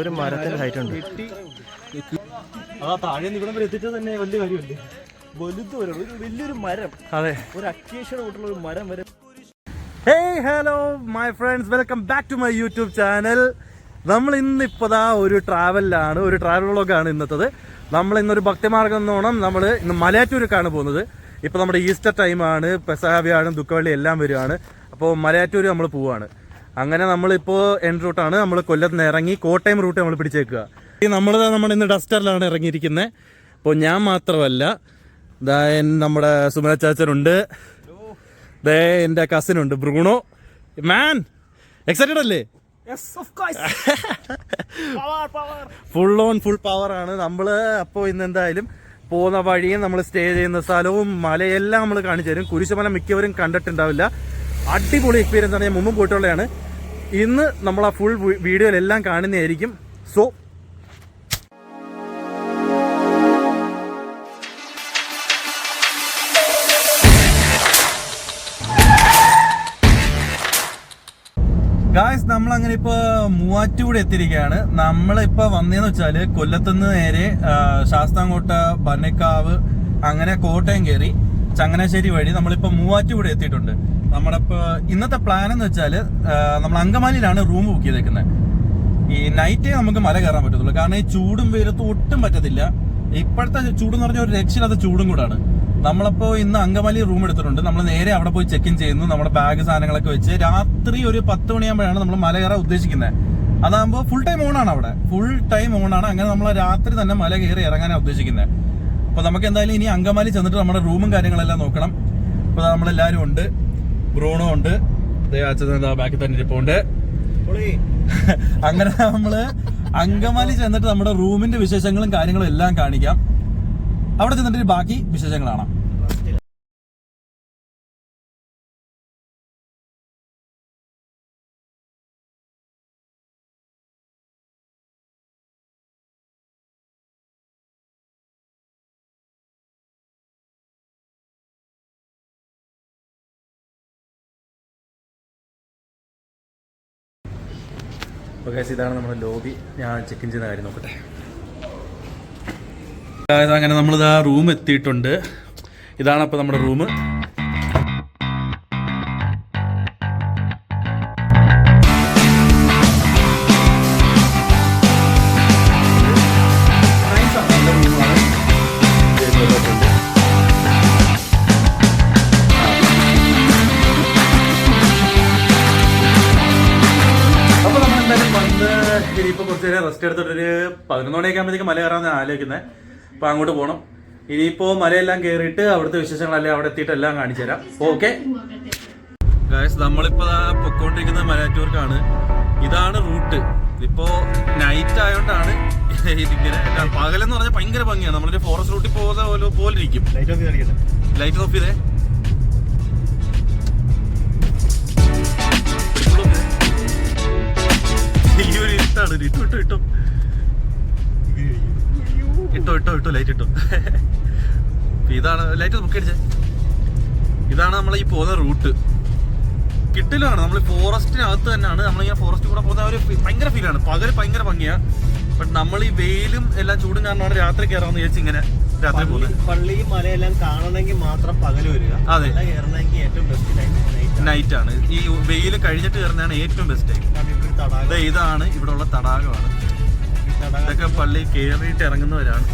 ഒരു മരത്തിന് ഹൈറ്റ് ഉണ്ട്. ആ താഴെ ഇവിടം വരെ എത്തിച്ചത് തന്നെ വലിയ കാര്യമല്ലേ? വലുത് വരെ ഒരു വലിയൊരു മരം. അതെ. ഒരു അക്കേഷ്യയുടെ കൂട്ടുള്ള ഒരു മരം വരെ. Hey hello my friends welcome back to my YouTube channel നമ്മൾ ഇന്ന് ഇപ്പതാ ഒരു ട്രാവലിലാണ് ഒരു ട്രാവൽ വ്ളോഗാണ് ഇന്നത്തത്. നമ്മൾ ഇന്നൊരു ഭക്തിമാർഗം എന്നോണം നമ്മൾ ഇന്ന് മലയാറ്റൂർക്കാണ് പോകുന്നത്. ഇപ്പോൾ നമ്മുടെ ഈസ്റ്റർ ടൈമാണ് പെസഹ വ്യാഴം ദുഃഖവള്ളി എല്ലാം വരുവാണ്. അപ്പോൾ മലയാറ്റൂർ നമ്മൾ പോവാണ്. അങ്ങനെ നമ്മളിപ്പോൾ എൻ റൂട്ടാണ് നമ്മൾ കൊല്ലത്ത് നിന്ന് ഇറങ്ങി കോട്ടയം റൂട്ട് നമ്മൾ പിടിച്ചേക്കുക. ഈ നമ്മൾ നമ്മൾ ഇന്ന് ഡസ്റ്ററിലാണ് ഇറങ്ങിയിരിക്കുന്നത് അപ്പോൾ ഞാൻ മാത്രമല്ല ദാ നമ്മുടെ സുമന ചാച്ചനുണ്ട്. ദേ എന്റെ കസിനുണ്ട് ബ്രൂണോ. മാൻ എക്സൈറ്റഡ് അല്ലേ? ഫുൾ ഓൺ ഫുൾ പവർ ആണ്. നമ്മൾ അപ്പോൾ ഇന്ന് എന്തായാലും പോകുന്ന വഴിയും നമ്മൾ സ്റ്റേ ചെയ്യുന്ന സ്ഥലവും മലയെല്ലാം നമ്മൾ കാണിച്ചു തരും. കുരിശുമല മിക്കവരും കണ്ടിട്ടുണ്ടാവില്ല. അടിപൊളി എക്സ്പീരിയൻസ് ആണ്. ഞാൻ മുമ്പ് പോയിട്ടുള്ളതാണ്. ഇന്ന് നമ്മൾ ആ ഫുൾ വീഡിയോയിലെല്ലാം കാണുന്നതായിരിക്കും. സോ ഗായ്സ് നമ്മൾ അങ്ങനെ ഇപ്പൊ മൂവാറ്റുപുഴ എത്തിയിരിക്കുകയാണ്. നമ്മളിപ്പോ വന്നേന്ന് വെച്ചാൽ കൊല്ലത്തുനിന്ന് നേരെ ശാസ്താംകോട്ട ബന്നക്കാവ് അങ്ങനെ കോട്ടയം കയറി ചങ്ങനാശ്ശേരി വഴി നമ്മളിപ്പോ മൂവാറ്റുപുഴ എത്തിയിട്ടുണ്ട്. നമ്മുടെ ഇപ്പൊ ഇന്നത്തെ പ്ലാൻ എന്ന് വെച്ചാൽ നമ്മൾ അങ്കമാലിയിലാണ് റൂം ബുക്ക് ചെയ്തേക്കുന്നത് ഈ നൈറ്റേ നമുക്ക് മല കയറാൻ പറ്റത്തുള്ളൂ. കാരണം ഈ ചൂടും വെയിലത്തും ഒട്ടും പറ്റത്തില്ല. ഇപ്പോഴത്തെ ചൂടെന്ന് എന്ന് പറഞ്ഞാൽ ഒരു രക്ഷയില്ലാത്ത ചൂടും കൂടാണ്. നമ്മളപ്പോ ഇന്ന് അങ്കമാലി റൂം എടുത്തിട്ടുണ്ട്. നമ്മൾ നേരെ അവിടെ പോയി ചെക്ക് ഇൻ ചെയ്യുന്നു. നമ്മുടെ ബാഗ് സാധനങ്ങളൊക്കെ വെച്ച് രാത്രി ഒരു പത്ത് മണിയാകുമ്പോഴാണ് നമ്മൾ മല കയറാൻ ഉദ്ദേശിക്കുന്നത്. അതാകുമ്പോൾ ഫുൾ ടൈം ഓണാണ് അവിടെ. ഫുൾ ടൈം ഓണാണ് അങ്ങനെ നമ്മൾ രാത്രി തന്നെ മല കയറി ഇറങ്ങാനാണ് ഉദ്ദേശിക്കുന്നത് അപ്പൊ നമുക്ക് എന്തായാലും ഇനി അങ്കമാലി ചെന്നിട്ട് നമ്മുടെ റൂമും കാര്യങ്ങളെല്ലാം നോക്കണം. അപ്പൊ നമ്മളെല്ലാരും ഉണ്ട്. ബ്രൂണോ ഉണ്ട്. അച്ഛൻ ബാക്കിൽ തന്നെ ഇരിപ്പുണ്ട്. അങ്ങനെ നമ്മൾ അങ്കമാലി ചെന്നിട്ട് നമ്മുടെ റൂമിന്റെ വിശേഷങ്ങളും കാര്യങ്ങളും എല്ലാം കാണിക്കാം. അവിടെ ചെന്നിട്ട് ബാക്കി വിശേഷങ്ങളാണ്. ഇതാണ് നമ്മുടെ ലോബി. ഞാൻ ചെക്ക് ഇൻ ചെയ്യുന്ന കാര്യം നോക്കട്ടെ. അങ്ങനെ നമ്മൾ ഇതാ റൂം എത്തിയിട്ടുണ്ട്. ഇതാണ് അപ്പോൾ നമ്മുടെ റൂം അപ്പൊ നമ്മൾ എന്തായാലും വന്ന് ഇനിയിപ്പോ കുറച്ച് നേരം റെസ്റ്റ് എടുത്തിട്ടൊരു പതിനൊന്ന് മണിയൊക്കെ ആകുമ്പോഴത്തേക്ക് മല കയറാൻ ആലോചിക്കുന്നത് അപ്പൊ അങ്ങോട്ട് പോകണം ഇനിയിപ്പോ മലയെല്ലാം കയറിയിട്ട് അവിടുത്തെ വിശേഷങ്ങളെല്ലാം അവിടെ എത്തിയിട്ട് എല്ലാം കാണിച്ചു തരാം. ഓക്കെ? നമ്മളിപ്പോ പൊക്കോണ്ടിരിക്കുന്നത് മലയാറ്റൂർക്കാണ് ഇതാണ് റൂട്ട്. ഇപ്പോ നൈറ്റ് ആയതുകൊണ്ടാണ് ഇതിങ്ങനെ പകലെന്ന് പറഞ്ഞാൽ ഭയങ്കര ഭംഗിയാണ്. നമ്മളൊരു ഫോറസ്റ്റ് റൂട്ടിൽ പോകുന്ന പോലെ പോലെ ഇരിക്കും ലൈറ്റ് ഓഫ് ചെയ്തേ. ഈ ഒരു ഇരുട്ടാണ്. ഇട്ടു ഇട്ടു ഇട്ടോ. ഇട്ടോ ഇട്ടോ ഇട്ടോ ലൈറ്റ് ഇട്ടോ. ഇതാണ് ലൈറ്റ് ബുക്ക് അടിച്ചേ ഇതാണ് നമ്മൾ ഈ പോകുന്ന റൂട്ട് കിട്ടിലാണ് നമ്മൾ ഫോറസ്റ്റിനകത്ത് തന്നെയാണ്. നമ്മളിങ്ങനെ ഫോറസ്റ്റ് കൂടെ പോകുന്ന ഒരു ഭയങ്കര ഫീലാണ് പകൽ ഭയങ്കര ഭംഗിയാ. ബട്ട് നമ്മൾ ഈ വെയിലും എല്ലാം ചൂടും കാരണമാണ് രാത്രി കയറാമെന്ന് വിചാരിച്ച് ഇങ്ങനെ രാത്രി പോകുന്നത് പള്ളിയും മലയെല്ലാം കാണണമെങ്കിൽ മാത്രം പകൽ വരിക. അതെ. കയറണമെങ്കിൽ ഏറ്റവും ബെസ്റ്റ് നൈറ്റ് നൈറ്റ് ആണ്. ഈ വെയിൽ കഴിഞ്ഞിട്ട് കയറുന്നതാണ് ഏറ്റവും ബെസ്റ്റ് ടൈം ഇതാണ് ഇവിടെ ഉള്ള തടാകമാണ്. ഇതൊക്കെ പള്ളി കയറിയിട്ട് ഇറങ്ങുന്നവരാണ്.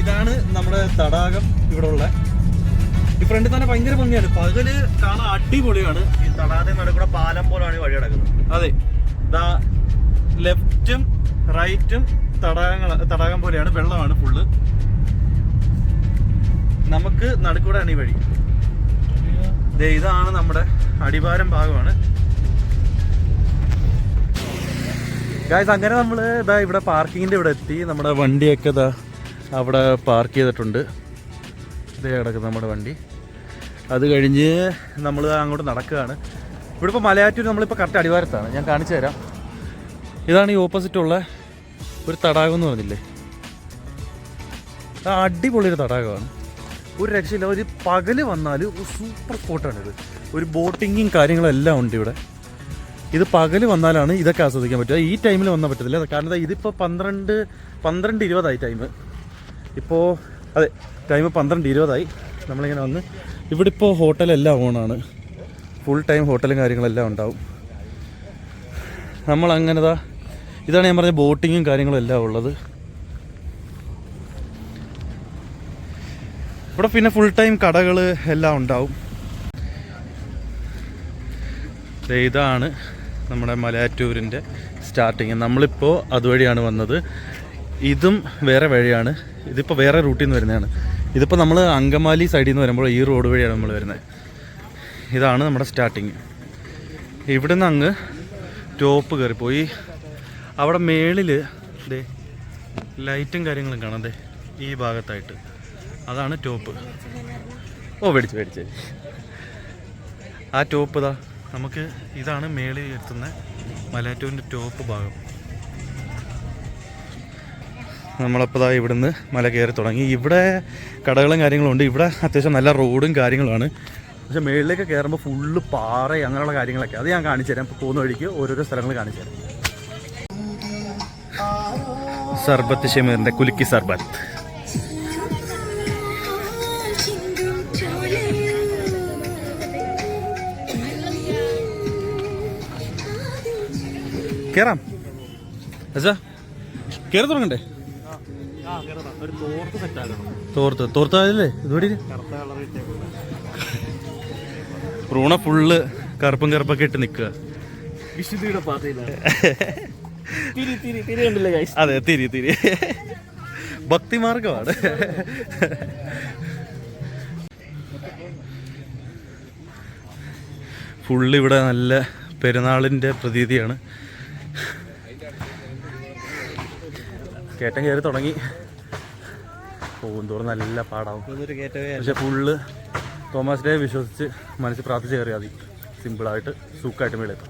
ഇതാണ് നമ്മുടെ തടാകം ഇവിടെ ഉള്ള ഈ ഫ്രണ്ട് തന്നെ ഭയങ്കര ഭംഗിയാണ്. പകൽ കാണാൻ അടിപൊളിയാണ്. ഈ തടാകത്തിൽ നടുക്കൂടെ പാലം പോലാണ് ഈ വഴി കിടക്കുന്നത് അതെ. ദാ ലെഫ്റ്റും റൈറ്റും തടാകങ്ങൾ തടാകം പോലെയാണ്. വെള്ളമാണ് ഫുള്ള്. നമുക്ക് നടുക്കൂടെയാണ് ഈ വഴി. ഇതാണ് നമ്മുടെ അടിവാരം ഭാഗമാണ്. ഗായ്സ് അങ്ങനെ നമ്മൾ ഇതാ ഇവിടെ പാർക്കിങ്ങിന്റെ ഇവിടെ എത്തി. നമ്മുടെ വണ്ടിയൊക്കെ ഇതാ അവിടെ പാർക്ക് ചെയ്തിട്ടുണ്ട്. ഇതേ കിടക്കുന്ന നമ്മുടെ വണ്ടി. അത് കഴിഞ്ഞ് നമ്മൾ അങ്ങോട്ട് നടക്കുകയാണ്. ഇവിടെ ഇപ്പോൾ മലയാറ്റൂർ നമ്മളിപ്പോൾ കറക്റ്റ് അടിവാരത്താണ്. ഞാൻ കാണിച്ചു തരാം. ഇതാണ് ഈ ഓപ്പോസിറ്റുള്ള ഒരു തടാകം എന്ന് പറഞ്ഞില്ലേ? ആ അടിപൊളി ഒരു തടാകമാണ്. ഒരു രക്ഷയില്ല. ഒരു പകൽ വന്നാൽ സൂപ്പർ സ്പോട്ടാണിത് ഒരു ബോട്ടിങ്ങും കാര്യങ്ങളും എല്ലാം ഉണ്ട് ഇവിടെ. ഇത് പകൽ വന്നാലാണ് ഇതൊക്കെ ആസ്വദിക്കാൻ പറ്റുക. ഈ ടൈമിൽ വന്നാൽ പറ്റത്തില്ല. കാരണം ഇതിപ്പോൾ പന്ത്രണ്ട് പന്ത്രണ്ട് ഇരുപതായി ടൈം ഇപ്പോൾ അതെ ടൈം പന്ത്രണ്ട് ഇരുപതായി. നമ്മളിങ്ങനെ വന്ന് ഇവിടെ ഇപ്പോൾ ഹോട്ടലെല്ലാം ഓണാണ്. ഫുൾ ടൈം ഹോട്ടലും കാര്യങ്ങളെല്ലാം ഉണ്ടാവും. നമ്മൾ അങ്ങനെതാ ഇതാണ് ഞാൻ പറഞ്ഞ ബോട്ടിങ്ങും കാര്യങ്ങളും എല്ലാം ഉള്ളത്. ഇവിടെ പിന്നെ ഫുൾ ടൈം കടകൾ എല്ലാം ഉണ്ടാവും. ഇതാണ് നമ്മുടെ മലയാറ്റൂരിന്റെ സ്റ്റാർട്ടിങ് നമ്മളിപ്പോൾ അതുവഴിയാണ് വന്നത്. ഇതും വേറെ വഴിയാണ്. ഇതിപ്പോൾ വേറെ റൂട്ടിൽ നിന്ന് വരുന്നതാണ്. ഇതിപ്പോൾ നമ്മൾ അങ്കമാലി സൈഡിൽ നിന്ന് വരുമ്പോൾ ഈ റോഡ് വഴിയാണ് നമ്മൾ വരുന്നത്. ഇതാണ് നമ്മുടെ സ്റ്റാർട്ടിങ് ഇവിടെ നിന്ന് അങ്ങ് ടോപ്പ് കയറിപ്പോയി. അവിടെ മേളിൽ ദേ ലൈറ്റും കാര്യങ്ങളും കാണാം. ദേ ഈ ഭാഗത്തായിട്ട്. അതാണ് ടോപ്പ് ഓ മേടിച്ച് മേടിച്ച് ആ ടോപ്പ് ഇതാ. നമുക്ക് ഇതാണ് മേളിൽ എത്തുന്ന മലയാറ്റൂരിന്റെ ടോപ്പ് ഭാഗം. നമ്മളപ്പോൾ ഇവിടുന്ന് മല കയറി തുടങ്ങി. ഇവിടെ കടകളും കാര്യങ്ങളും ഉണ്ട്. ഇവിടെ അത്യാവശ്യം നല്ല റോഡും കാര്യങ്ങളുമാണ്. പക്ഷേ മേളിലേക്ക് കയറുമ്പോൾ ഫുള്ള് പാറ അങ്ങനെയുള്ള കാര്യങ്ങളൊക്കെ. അത് ഞാൻ കാണിച്ചു തരാം. പോകുന്ന വഴിക്ക് ഓരോരോ സ്ഥലങ്ങൾ കാണിച്ചു തരാം. സർബത്ത് ഷമീറിന്റെ കുലുക്കി സർബത്ത്. കയറാം അച്ഛാ കയറി തുടങ്ങണ്ടേ? ഒരു തോർത്ത് തോർത്ത് ആയല്ലേ ഇതുപടി പ്രൂണ ഫുള്ള് കറുപ്പും കറുപ്പൊക്കെ ഇട്ട് നിൽക്കുക. വിശുദ്ധിയുടെ തിരി തിരി അതെ തിരി തിരി. ഭക്തിമാർഗമാണ്. ഫുള്ള് ഇവിടെ നല്ല പെരുന്നാളിന്റെ പ്രതീതിയാണ്. കേട്ടം കയറി തുടങ്ങി. പോകും തോറും നല്ല പാടാവും. പക്ഷെ ഫുള്ള് തോമസ് ഡേ വിശ്വസിച്ച് മനസ്സിൽ പ്രാർത്ഥിച്ച് കയറിയാൽ മതി. സിമ്പിളായിട്ട് സൂക്കായിട്ട് മേളെത്തും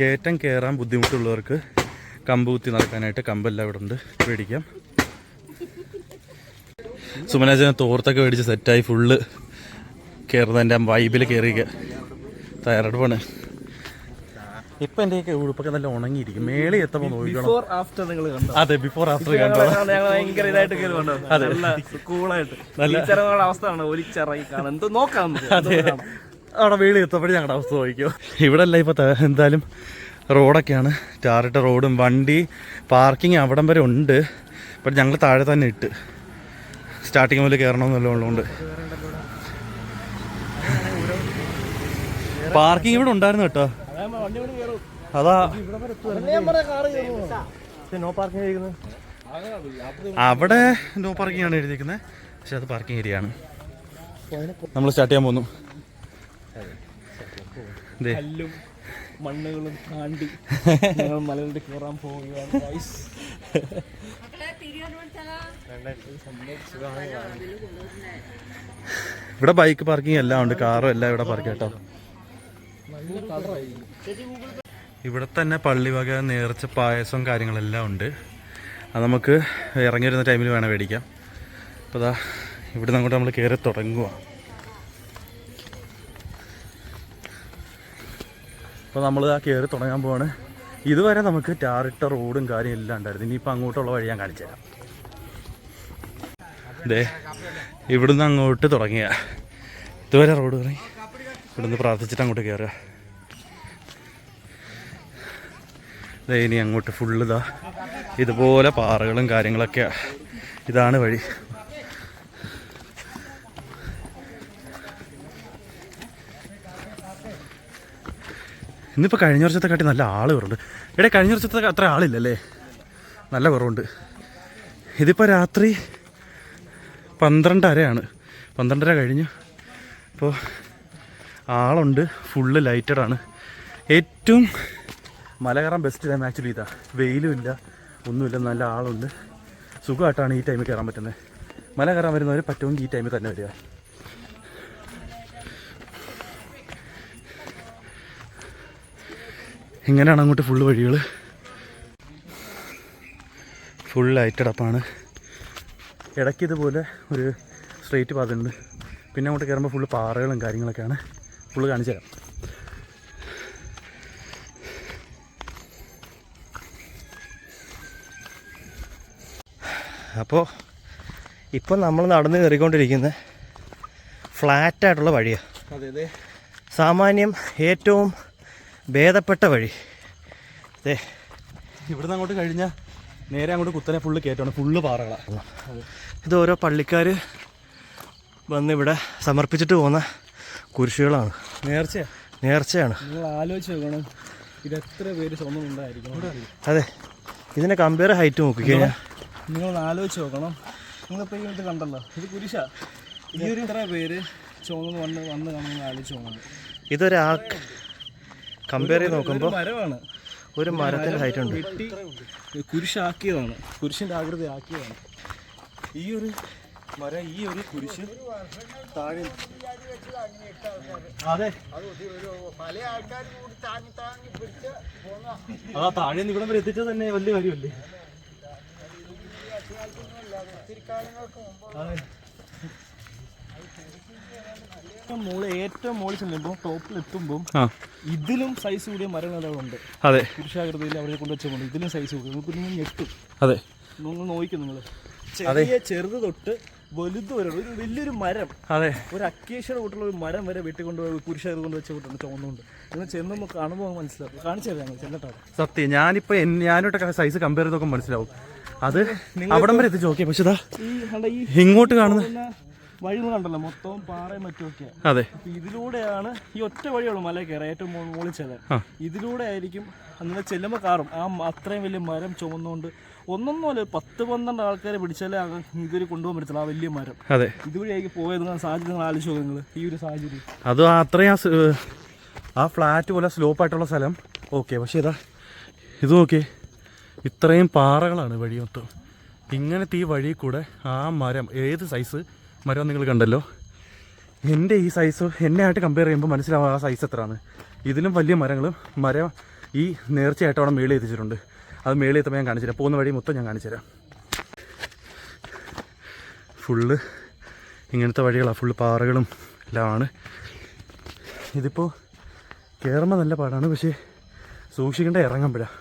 കയറ്റം കയറാൻ ബുദ്ധിമുട്ടുള്ളവർക്ക് കമ്പ് കുത്തി നടക്കാനായിട്ട് കമ്പെല്ലാം ഇവിടെ ഉണ്ട്. മേടിക്കാം. സുമനാജന തോർത്തൊക്കെ മേടിച്ച് സെറ്റായി ഫുള്ള് കയറുന്നതിന്റെ വൈബിൽ കയറി തയ്യാറെടുപ്പാണ്. ഇപ്പൊ എന്റെ ഉടുപ്പൊക്കെ നല്ല ഉണങ്ങിയിരിക്കും. മേളി എത്തുമ്പോൾ നോക്കണം ബിഫോർ ആഫ്റ്റർ നിങ്ങൾ കണ്ടോ? അതെ ബിഫോർ ആഫ്റ്റർ കണ്ടോ? നല്ല ടീച്ചറുകളുടെ അവസ്ഥയാണ്. ഒലിച്ചിറങ്ങി കാണാൻ. എന്തോ നോക്കാം. അവിടെ വീട് എത്തപ്പോഴും ഞങ്ങളുടെ അവസ്ഥ നോക്കിയോ ഇവിടെ അല്ല ഇപ്പോൾ എന്തായാലും റോഡൊക്കെയാണ്. ടാറിട്ട റോഡും വണ്ടി പാർക്കിംഗ് അവിടം വരെ ഉണ്ട്. ബട്ട് ഞങ്ങൾ താഴെ തന്നെ ഇട്ട്. സ്റ്റാർട്ടിങ് മുതൽ കയറണമെന്നല്ല പാർക്കിംഗ് ഇവിടെ ഉണ്ടായിരുന്നു കേട്ടോ. അതാ. നോ പാർക്കിംഗ് അവിടെ നോ പാർക്കിംഗ് ആണ് എഴുതിയിരിക്കുന്നത് പക്ഷെ അത് പാർക്കിംഗ് ഏരിയ ആണ്. നമ്മൾ സ്റ്റാർട്ട് ചെയ്യാൻ പോന്നു. ദേ. കല്ലും മണ്ണുകളും താണ്ടി ഞങ്ങൾ മലകളിൽ കയറാൻ പോവുകയാണ്. ഇവിടെ ബൈക്ക് പാർക്കിംഗ് എല്ലാം ഉണ്ട് കാറും എല്ലാം ഇവിടെ പാർക്ക് കേട്ടോ. ഇവിടെ തന്നെ പള്ളി വക നേർച്ച പായസവും കാര്യങ്ങളെല്ലാം ഉണ്ട്. അത് നമുക്ക് ഇറങ്ങി വരുന്ന ടൈമിൽ വേണം മേടിക്കാം. അപ്പോൾ അതാ ഇവിടെ അങ്ങോട്ട് നമ്മൾ കയറി തുടങ്ങുക അപ്പോൾ നമ്മൾ ആ കയറി തുടങ്ങാൻ പോവാണ്. ഇതുവരെ നമുക്ക് ടാറിട്ട റോഡും കാര്യം എല്ലാം ഉണ്ടായിരുന്നു. ഇനിയിപ്പോൾ അങ്ങോട്ടുള്ള വഴി ഞാൻ കാണിച്ചു തരാം. ദേ ഇവിടുന്ന് അങ്ങോട്ട് തുടങ്ങിയ. ഇതുവരെ റോഡ് തുടങ്ങി ഇവിടുന്ന് പ്രാർത്ഥിച്ചിട്ട് അങ്ങോട്ട് കയറുക ദേ ഇനി അങ്ങോട്ട് ഫുള്ള് ഇതാ. ഇതുപോലെ പാറകളും കാര്യങ്ങളൊക്കെ ഇതാണ് വഴി. ഇന്നിപ്പോൾ കഴിഞ്ഞ വർഷത്തെ കാട്ടി നല്ല ആൾ കുറവുണ്ട്. ഇവിടെ കഴിഞ്ഞ വർഷത്തെ അത്ര ആളില്ലല്ലേ? നല്ല കുറവുണ്ട്. ഇതിപ്പോൾ രാത്രി പന്ത്രണ്ടരയാണ്. പന്ത്രണ്ടര കഴിഞ്ഞു. അപ്പോൾ ആളുണ്ട്. ഫുള്ള് ലൈറ്റഡാണ് ഏറ്റവും മല കയറാൻ ബെസ്റ്റ് ടൈം ആക്ച്വലി ഇതാ. വെയിലും ഇല്ല ഒന്നുമില്ല നല്ല ആളുണ്ട്. സുഖമായിട്ടാണ് ഈ ടൈമിൽ കയറാൻ പറ്റുന്നത് മല കയറാൻ വരുന്നവർ പറ്റുമെങ്കിൽ ഈ ടൈമിൽ തന്നെ വരിക. ഇങ്ങനെയാണ് അങ്ങോട്ട് ഫുള്ള് വഴികൾ ഫുൾ ലൈറ്റഡ് അപ്പാണ് ഇടയ്ക്ക് ഇതുപോലെ ഒരു സ്ട്രെയിറ്റ് പാതയുണ്ട് പിന്നെ അങ്ങോട്ട് കയറുമ്പോൾ ഫുള്ള് പാറകളും കാര്യങ്ങളൊക്കെയാണ്. ഫുള്ള് കാണിച്ചു തരാം. അപ്പോൾ ഇപ്പം നമ്മൾ നടന്ന് കയറിക്കൊണ്ടിരിക്കുന്ന ഫ്ലാറ്റായിട്ടുള്ള വഴിയാണ് അതെ അതെ. സാമാന്യം ഏറ്റവും ഭേദപ്പെട്ട വഴി. അതെ ഇവിടുന്ന് അങ്ങോട്ട് കഴിഞ്ഞാൽ നേരെ അങ്ങോട്ട് കുത്തനെ ഫുള്ള് കയറ്റമാണ് ഫുള്ള് പാറകളാണ് ഇത് ഓരോ പള്ളിക്കാർ വന്ന് ഇവിടെ സമർപ്പിച്ചിട്ട് പോകുന്ന കുരിശുകളാണ്. നേർച്ചയാണ് നേർച്ചയാണ്. നിങ്ങൾ ആലോചിച്ച് നോക്കണം ഇത് എത്ര പേര് സ്വന്തമുണ്ടായിരിക്കും അതെ. ഇതിനെ കമ്പയർ ഹൈറ്റ് നോക്കിക്കഴിഞ്ഞാൽ നിങ്ങളൊന്ന് ആലോചിച്ച് നോക്കണം. നിങ്ങളിപ്പോൾ ഈ ഇത് കണ്ടല്ലോ. ഇത് കുരിശ. ഈ ഒരു ഇത്ര പേര് ചുവന്ന് വന്ന് വന്ന് കാണുമെന്ന് ആലോചിച്ച് നോക്കണം. ഇതൊരാ കമ്പയർ ചെയ്ത് നോക്കുമ്പോൾ മരമാണ്. ഒരു മരത്തിന്റെ ഹൈറ്റ് ഉണ്ട്. വെട്ടി കുരിശാക്കിയതാണ്. കുരിശിന്റെ ആകൃതി ആക്കിയതാണ്. ഈ ഒരു മരം ഈ ഒരു കുരിശ് താഴെ അതെ. അതാ താഴെ നിന്ന് ഇവിടം വരെ എത്തിച്ചത് തന്നെ വലിയ കാര്യമല്ലേ? മുകളിൽ ഏറ്റവും മുകളിൽ ചെല്ലുമ്പോൾ ടോപ്പിൽ എത്തുമ്പോൾ ഇതിലും സൈസ് കൂടിയ മരങ്ങളുണ്ട് അതെ. പുരുഷാകൃതിയിൽ അവരെ കൊണ്ടുവച്ചുകൊണ്ട് ഇതിലും സൈസ് കൂടി നമുക്ക് ഞെട്ടും. അതെ. നിങ്ങൾ നോക്കും നിങ്ങൾ ചെറിയ ചെറുത് തൊട്ട് വലുത് വരെ ഒരു വലിയൊരു മരം. അതെ. ഒരു അക്കേഷ്യയുടെ കൂട്ടുള്ള ഒരു മരം വരെ വെട്ടിക്കൊണ്ട് കുരിശാകൃതി കൊണ്ട് വെച്ച കൂട്ടുണ്ട് തോന്നുന്നുണ്ട് നിങ്ങൾ ചെന്ന് കാണുമ്പോൾ മനസ്സിലാവും. കാണിച്ചു തരാം ഞങ്ങൾ ചെന്നിട്ടാണ് സത്യം. ഞാനിപ്പോ ഞാനോട്ടൊക്കെ സൈസ് കമ്പയർ ചെയ്തൊക്കെ മനസ്സിലാവും. അത് അവിടം വരെ എത്തിച്ച്. നോക്കിയാ പക്ഷെ ഇങ്ങോട്ട് കാണുന്ന വഴി കണ്ടല്ലോ മൊത്തം പാറയും മറ്റുമൊക്കെയാണ് അതെ. ഇതിലൂടെയാണ് ഈ ഒറ്റ വഴിയുള്ളൂ മല കയറി ഏറ്റവും മുകളിൽ ചെല്ലാൻ. ഇതിലൂടെ ആയിരിക്കും അങ്ങനെ ചെല്ലുമ്പോൾ കാറും ആ അത്രയും വലിയ മരം ചുമന്നുകൊണ്ട് ഒന്നൊന്നുമല്ല പത്ത് പന്ത്രണ്ട് ആൾക്കാരെ പിടിച്ചാലേ ഇതുവരെ കൊണ്ടുപോകാൻ പറ്റത്തില്ല ആ വലിയ മരം. അതെ. ഇതുവഴിയായിരിക്കും പോയത് സാഹചര്യം നിങ്ങൾ ആലോചിച്ച് നിങ്ങൾ ഈ ഒരു സാഹചര്യം. അത് അത്രയും ആ ഫ്ലാറ്റ് പോലെ സ്ലോപ്പ് ആയിട്ടുള്ള സ്ഥലം. ഓക്കെ പക്ഷേ ഇതാ ഇത് നോക്കിയേ ഇത്രയും പാറകളാണ് വഴി മൊത്തം. ഇങ്ങനത്തെ ഈ വഴി കൂടെ ആ മരം ഏത് സൈസ് മരം നിങ്ങൾ കണ്ടല്ലോ? എന്റെ ഈ സൈസ് എന്നെ ആയിട്ട് കമ്പയർ ചെയ്യുമ്പോൾ മനസ്സിലാവും ആ സൈസ് എത്രയാണ്. ഇതിലും വലിയ മരങ്ങളും മരം ഈ നേർച്ചയായിട്ട് അവിടെ മേളിൽ എത്തിച്ചിട്ടുണ്ട്. അത് മേളിൽ എത്തുമ്പോൾ ഞാൻ കാണിച്ചു തരാം പോകുന്ന വഴി മൊത്തം ഞാൻ കാണിച്ചു തരാം ഫുള്ള് ഇങ്ങനത്തെ വഴികളാണ് ഫുള്ള് പാറകളും എല്ലാമാണ് ഇതിപ്പോൾ കയറുമ്പോൾ നല്ല പാടാണ്. പക്ഷേ സൂക്ഷിക്കേണ്ട ഇറങ്ങുമ്പോഴാണ്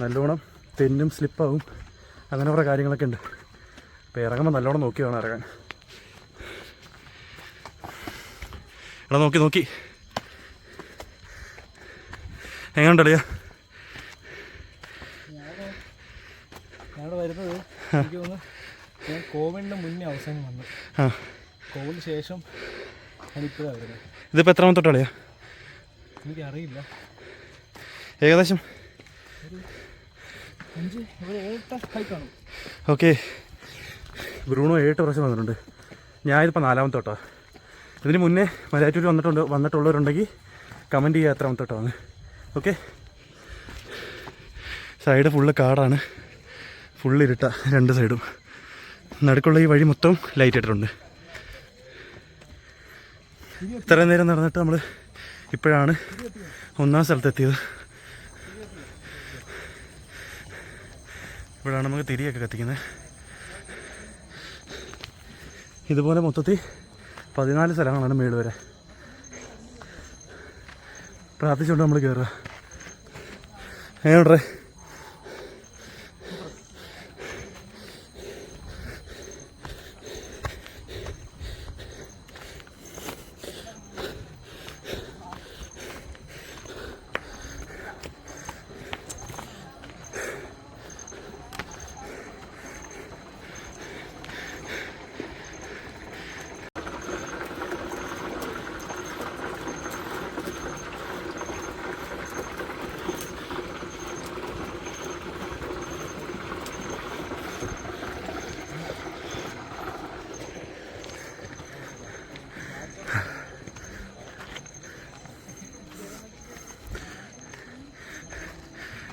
നല്ലോണം തെന്നും സ്ലിപ്പാവും. അങ്ങനെ കുറേ കാര്യങ്ങളൊക്കെ ഉണ്ട്. അപ്പോൾ ഇറങ്ങുമ്പോൾ നല്ലോണം നോക്കി വേണം ഇറങ്ങാൻ. എടാ നോക്കി നോക്കി. എങ്ങനെയുണ്ടല്ലേ ഞാനിവിടെ വരുന്നത് എനിക്ക് തോന്നുന്നു ഞാൻ കോവിഡിന് മുന്നേ അവസാനം വന്നു. കോവിഡിന് ശേഷം ഞാനിപ്പോഴാണ് വരുന്നത്. ഇതിപ്പോൾ എത്രാമത്തെ തൊട്ടാളിയാ എനിക്കറിയില്ല. ഏകദേശം അഞ്ച് ഒരു ഏഴ് ഹൈ കാണും ഓക്കെ. ബ്രൂണോ ഏട്ട് പ്രാവശ്യം വന്നിട്ടുണ്ട്. ഞാനിതിപ്പോൾ നാലാമത്തെ തൊട്ടാ ഇതിന് മുന്നേ മലയാറ്റൂർ വന്നിട്ടുണ്ട് വന്നിട്ടുള്ളവരുണ്ടെങ്കിൽ കമന്റ് ചെയ്യുക എത്രാമത്തെ തൊട്ടാണ് ഓക്കെ. സൈഡ് ഫുള്ള് കാടാണ്. ഫുള്ള് ഇരുട്ട രണ്ട് സൈഡും നടുക്കുള്ള ഈ വഴി മൊത്തം ലൈറ്റ് ഇട്ടിട്ടുണ്ട് ഇത്രയും നേരം നടന്നിട്ട് നമ്മൾ ഇപ്പോഴാണ് ഒന്നാം സ്ഥലത്തെത്തിയത്. ഇവിടെയാണ് നമുക്ക് തിരിയൊക്കെ കത്തിക്കുന്നത്. ഇതുപോലെ മൊത്തത്തിൽ പതിനാല് സ്ഥലങ്ങളാണ് മേൾ വരെ. പ്രാർത്ഥിച്ചുകൊണ്ട് നമ്മൾ കയറുക എങ്ങനെയുണ്ടേ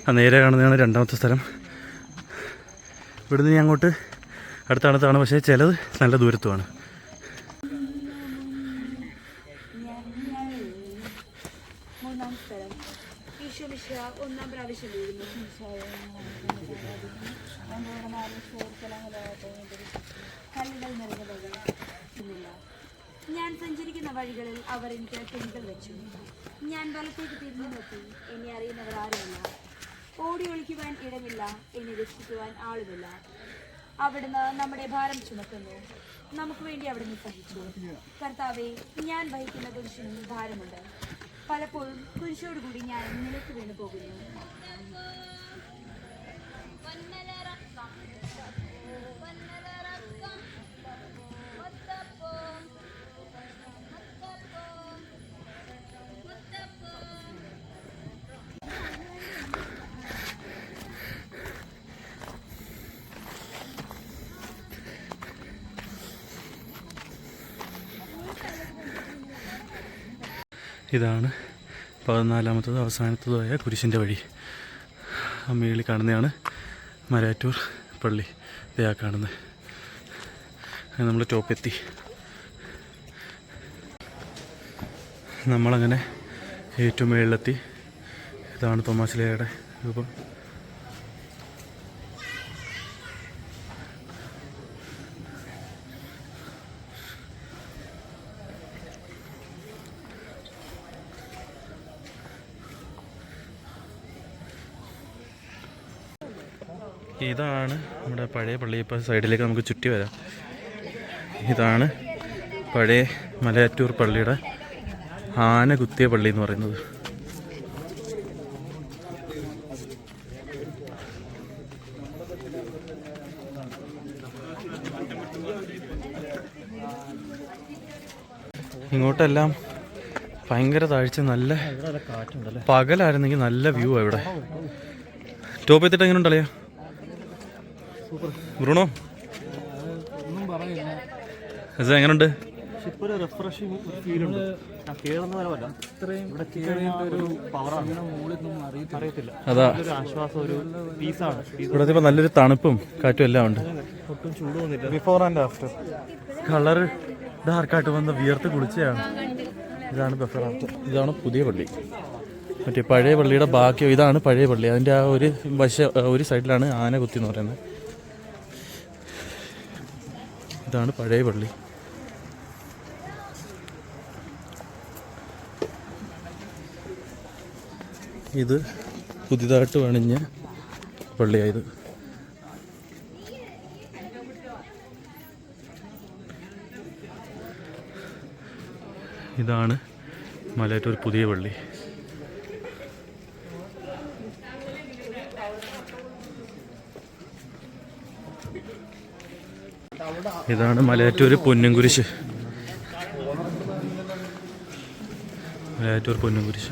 ആ നേരെ കാണുന്നതാണ് രണ്ടാമത്തെ സ്ഥലം. ഇവിടുന്ന് ഞാൻ അങ്ങോട്ട് അടുത്തടുത്താണ്. പക്ഷേ ചിലത് നല്ല ദൂരത്തുമാണ് മൂന്നാം സ്ഥലം ഈശോ മിശിഹ ഒന്നാം പ്രാവശ്യം കല്ലുകൾ നിറഞ്ഞവകൾ ഇല്ല. ഞാൻ സഞ്ചരിക്കുന്ന വഴികളിൽ അവർ എനിക്ക് കെണികൾ വെച്ചു ഞാൻ വലത്തേക്ക് തിരിഞ്ഞു നോക്കി എന്നെ അറിയുന്നവർ ആരുമില്ല ഓടി ഒളിക്കുവാൻ ഇടമില്ല എന്നെ രക്ഷിക്കുവാൻ ആളുമില്ല അവിടുന്ന് നമ്മുടെ ഭാരം ചുമക്കുന്നു നമുക്ക് വേണ്ടി അവിടുന്ന് സഹിച്ചു. കർത്താവെ ഞാൻ വഹിക്കുന്ന കുരിശിനും ഭാരമുണ്ട്. പലപ്പോഴും കുരിശോടുകൂടി ഞാൻ നിലത്ത് വീണു പോകുന്നു ഇതാണ് പതിനാലാമത്തതും അവസാനത്തതുമായ കുരിശിന്റെ വഴി. ആ മേളിൽ കാണുന്നതാണ് മരാറ്റൂർ പള്ളി. ഇതാ കാണുന്നത്. നമ്മൾ ടോപ്പെത്തി നമ്മളങ്ങനെ ഏറ്റവും മേളിലെത്തി. ഇതാണ് തോമാശ്ലയുടെ രൂപം. ഇതാണ് നമ്മുടെ പഴയ പള്ളി. ഇപ്പോൾ സൈഡിലേക്ക് നമുക്ക് ചുറ്റി വരാം. ഇതാണ് പഴയ മലയാറ്റൂർ പള്ളിയുടെ ആന കുത്തിയ പള്ളി എന്ന് പറയുന്നത്. ഇങ്ങോട്ടെല്ലാം ഭയങ്കര താഴ്ച നല്ല പകലായിരുന്നെങ്കിൽ നല്ല വ്യൂ ആ ഇവിടെ. ടോപ്പ് എത്തിയിട്ട് എങ്ങനെ ഉണ്ടല്ലേ ബ്രൂണോ? ഒന്നും പറയില്ല. എങ്ങനെയുണ്ട് ഒരു റിഫ്രഷിങ് ഫീൽ ഉണ്ട്. ഇത്രയും ഇവിടെ ഒരു പവറാണ് അറിയത്തില്ല. അതാ. ഒരു ആശ്വാസം ഒരു പീസാണ് ഇവിടെ ഇപ്പോൾ നല്ലൊരു തണുപ്പും കാറ്റും എല്ലാം ഉണ്ട്. ഒട്ടും ചൂട് വന്നില്ല. ബിഫോർ ആൻഡ് ആഫ്റ്റർ കളർ ഡാർക്കായിട്ട് വന്ന് വിയർത്ത് കുളിച്ചതാണ് ഇതാണ് ബിഫോർ ആഫ്റ്റർ ഇതാണ് പുതിയ പള്ളി. മറ്റേ പഴയ പള്ളിയുടെ ബാക്കി ഇതാണ് പഴയ പള്ളി. അതിന്റെ ആ ഒരു വശ ഒരു സൈഡിലാണ് ആന കുത്തി എന്ന് പറയുന്നത്. ഇതാണ് പഴയ പള്ളി. ഇത് പുതിയതായിട്ട് പണിഞ്ഞ പള്ളിയായത്. ഇതാണ് മലയാറ്റൂർ പുതിയ പള്ളി. ഇതാണ് മലയാറ്റൂർ പൊന്നുംകുരിശ്. മലയാറ്റൂർ പൊന്നുംകുരിശ്.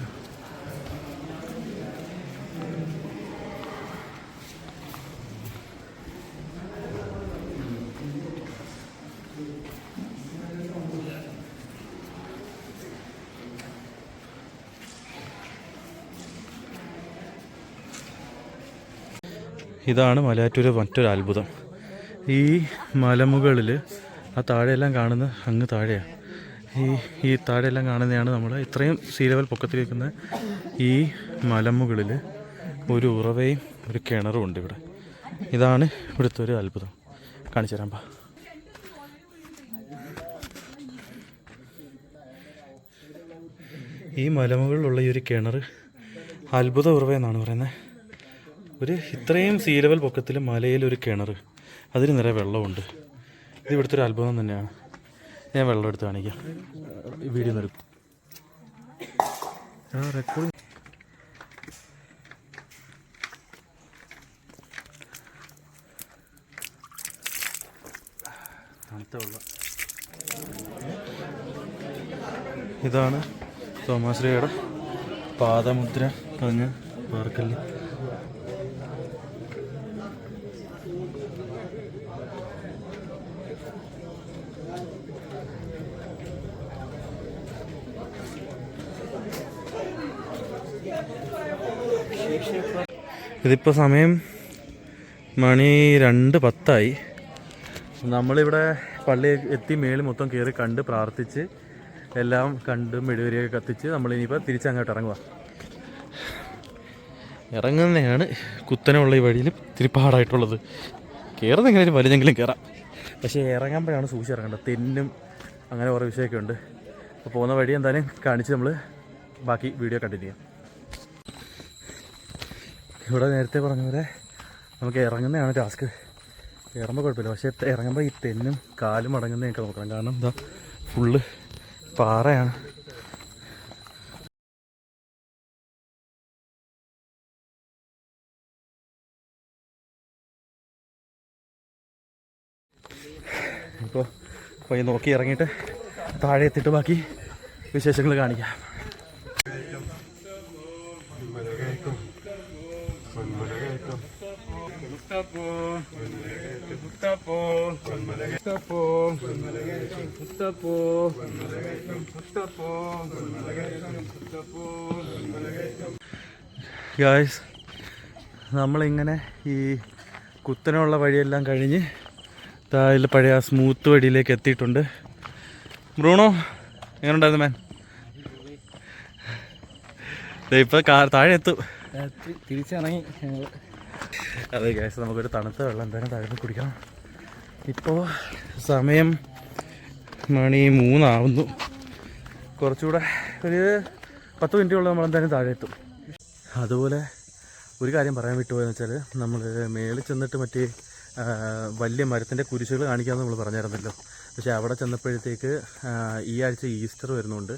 ഇതാണ് മലയാറ്റൂരെ മറ്റൊരു അത്ഭുതം ഈ മലമുകളിൽ ആ താഴെയെല്ലാം കാണുന്ന അങ്ങ് താഴെയാണ് ഈ ഈ താഴെയെല്ലാം കാണുന്നതാണ് നമ്മൾ ഇത്രയും സീ ലെവൽ പൊക്കത്തിൽ നിൽക്കുന്ന ഈ മലമുകളിൽ ഒരു ഉറവയും ഒരു കിണറും ഉണ്ട് ഇവിടെ. ഇതാണ് ഇവിടുത്തെ ഒരു അത്ഭുതം. കാണിച്ചു തരാം പാ ഈ മലമുകളിലുള്ള ഈ ഒരു കിണർ അത്ഭുത ഉറവ എന്നാണ് പറയുന്നത്. ഒരു ഇത്രയും സീ ലെവൽ പൊക്കത്തിൽ മലയിൽ ഒരു കിണർ അതിന് നിറയെ വെള്ളമുണ്ട്. ഇത് ഇവിടുത്തെ ഒരു അത്ഭുതം തന്നെയാണ്. ഞാൻ വെള്ളം എടുത്ത് കാണിക്കാം. വീഡിയോ നിർത്തും റെക്കോർഡ് ഇതാണ് തോമാശ്രീയുടെ പാദമുദ്ര പറഞ്ഞ പാർക്കല്ല് ഇതിപ്പോൾ സമയം മണി രണ്ട് പത്തായി. നമ്മളിവിടെ പള്ളി എത്തി മേളിൽ മൊത്തം കയറി കണ്ട് പ്രാർത്ഥിച്ച് എല്ലാം കണ്ട് മെഴുകുതിരിയൊക്കെ കത്തിച്ച് നമ്മളിനിയിപ്പോൾ തിരിച്ചങ്ങോട്ട് ഇറങ്ങുക ഇറങ്ങുന്നതാണ് കുത്തനെയുള്ള ഈ വഴിയിൽ ഇത്തിരി പാടായിട്ടുള്ളത്. കയറുന്ന എങ്ങനെയും വലുതെങ്കിലും കയറാം പക്ഷേ ഇറങ്ങുമ്പോഴാണ് സൂക്ഷിച്ച് ഇറങ്ങേണ്ടത്. തെന്നും അങ്ങനെ കുറേ വിഷയമൊക്കെ ഉണ്ട്. അപ്പോൾ പോകുന്ന വഴി എന്തായാലും കാണിച്ച് നമ്മൾ ബാക്കി വീഡിയോ കണ്ടിന്യൂ ചെയ്യാം. ഇവിടെ നേരത്തെ പറഞ്ഞ പോലെ നമുക്ക് ഇറങ്ങുന്നതാണ് ടാസ്ക്. ഇറങ്ങുമ്പോൾ കുഴപ്പമില്ല. പക്ഷേ ഇറങ്ങുമ്പോൾ ഈ തെന്നും കാലും അടങ്ങുന്നതൊക്കെ നോക്കണം. കാരണം എന്താ? ഫുള്ള് പാറയാണ്. ഇപ്പോൾ പോയി നോക്കി ഇറങ്ങിയിട്ട് താഴെ എത്തിയിട്ട് ബാക്കി വിശേഷങ്ങൾ കാണിക്കാം. ഗായ്സ് നമ്മളിങ്ങനെ ഈ കുത്തനുള്ള വഴിയെല്ലാം കഴിഞ്ഞ് താഴെ പഴയ ആ സ്മൂത്ത് വഴിയിലേക്ക് എത്തിയിട്ടുണ്ട്. ബ്രൂണോ എങ്ങനെ ഉണ്ടായിരുന്നു മാൻ ദേ ഇപ്പൊ കാ- താഴെ എത്തും. തിരിച്ചിറങ്ങി അതെ ഗ്യാസ് നമുക്കൊരു തണുത്ത വെള്ളം എന്തായാലും താഴെ കുടിക്കാം ഇപ്പോൾ സമയം മണി മൂന്നാവുന്നു. കുറച്ചുകൂടെ ഒരു പത്ത് മിനിറ്റുള്ള നമ്മൾ എന്തായാലും താഴെ എത്തും. അതുപോലെ ഒരു കാര്യം പറയാൻ വിട്ടുപോയെന്ന് വെച്ചാൽ നമ്മൾ മേളിൽ ചെന്നിട്ട് മറ്റേ വലിയ മരത്തിന്റെ കുരിശുകൾ കാണിക്കാമെന്ന് നമ്മൾ പറഞ്ഞായിരുന്നല്ലോ. പക്ഷേ അവിടെ ചെന്നപ്പോഴത്തേക്ക് ഈ ആഴ്ച ഈസ്റ്റർ വരുന്നുണ്ട്.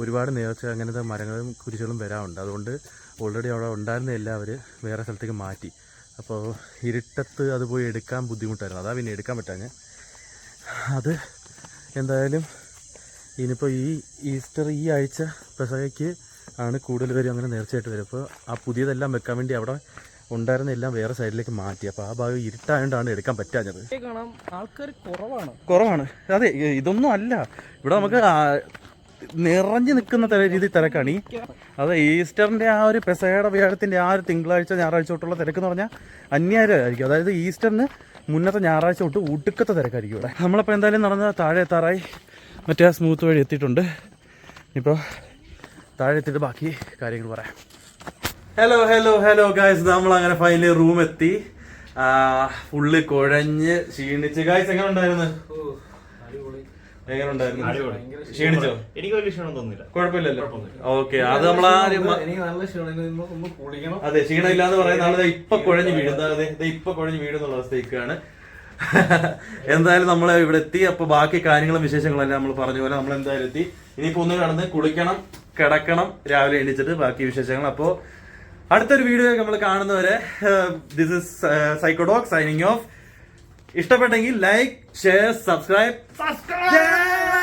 ഒരുപാട് നേർച്ച അങ്ങനത്തെ മരങ്ങളും കുരിശുകളും വരാറുണ്ട്. അതുകൊണ്ട് ഓൾറെഡി അവിടെ ഉണ്ടായിരുന്ന എല്ലാവർ വേറെ സ്ഥലത്തേക്ക് മാറ്റി. അപ്പോൾ ഇരുട്ടത്ത് അത് പോയി എടുക്കാൻ ബുദ്ധിമുട്ടായിരുന്നു. അതാ പിന്നെ എടുക്കാൻ പറ്റാഞ്ഞ്. അത് എന്തായാലും ഇനിയിപ്പോൾ ഈ ഈസ്റ്റർ ഈ ആഴ്ച പെസകയ്ക്ക് ആണ് കൂടുതൽ പേരും അങ്ങനെ നേർച്ചയായിട്ട് വരും അപ്പോൾ ആ പുതിയതെല്ലാം വെക്കാൻ വേണ്ടി അവിടെ ഉണ്ടായിരുന്ന എല്ലാം വേറെ സൈഡിലേക്ക് മാറ്റി. അപ്പോൾ ആ ഭാഗം ഇരുട്ടായതുകൊണ്ടാണ് എടുക്കാൻ പറ്റാഞ്ഞത്. കാണാം. ആൾക്കാർ കുറവാണ്. കുറവാണ്. അതെ ഇതൊന്നും അല്ല. ഇവിടെ നമുക്ക് നിറഞ്ഞു നിൽക്കുന്ന തര രീതി തിരക്കാണ് ഈ. അത് ഈസ്റ്ററിന്റെ ആ ഒരു പെസയുടെ വ്യാഴത്തിന്റെ ആ ഒരു തിങ്കളാഴ്ച ഞായറാഴ്ച തൊട്ടുള്ള തിരക്ക് എന്ന് പറഞ്ഞാൽ അന്യായമായിരിക്കും അതായത് ഈസ്റ്ററിന് മുന്നത്തെ ഞായറാഴ്ച തൊട്ട് ഒടുക്കത്തെ തിരക്കായിരിക്കും ഇവിടെ. നമ്മളപ്പോൾ എന്തായാലും നടന്ന താഴെ എത്താറായി. മറ്റേ ആ സ്മൂത്ത് വഴി എത്തിയിട്ടുണ്ട്. ഇപ്പോൾ താഴെ എത്തിയിട്ട് ബാക്കി കാര്യങ്ങൾ പറയാം. ഹലോ ഹലോ ഹലോ ഗായ്സ് നമ്മൾ അങ്ങനെ ഫൈനലി റൂം എത്തി ഫുള്ള് കുഴഞ്ഞ് ക്ഷീണിച്ച്. ഗായ്സ് എങ്ങനെ ഉണ്ടായിരുന്നു എങ്ങനെ ഉണ്ടായിരുന്നു ക്ഷീണിച്ചോ? എനിക്ക് വലിയ ക്ഷീണം തോന്നില്ല കുഴപ്പമില്ലല്ലോ. ഓക്കെ അത് എനിക്ക് നല്ല ക്ഷീണം ഒന്ന് കുളിക്കണം. അതെ ക്ഷീണമില്ലാന്ന് പറയുന്ന ആൾ ദേ ഇപ്പൊ കുഴഞ്ഞു വീഴും അതെ ദേ ഇപ്പൊ കുഴഞ്ഞു വീഴുന്നുള്ള അവസ്ഥയ്ക്കാണ് എന്തായാലും നമ്മൾ ഇവിടെ എത്തി. അപ്പൊ ബാക്കി കാര്യങ്ങളും വിശേഷങ്ങളെല്ലാം നമ്മൾ പറഞ്ഞ പോലെ നമ്മൾ എന്തായാലും എത്തി. ഇനിയിപ്പോ ഒന്ന് കടന്ന് കുളിക്കണം കിടക്കണം രാവിലെ എണീച്ചിട്ട് ബാക്കി വിശേഷങ്ങൾ. അപ്പോ അടുത്തൊരു വീഡിയോ നമ്മൾ കാണുന്നവരെ this is Psychodoc signing off ഇഷ്ടപ്പെട്ടെങ്കിൽ like share, subscribe. Subscribe! Yeah!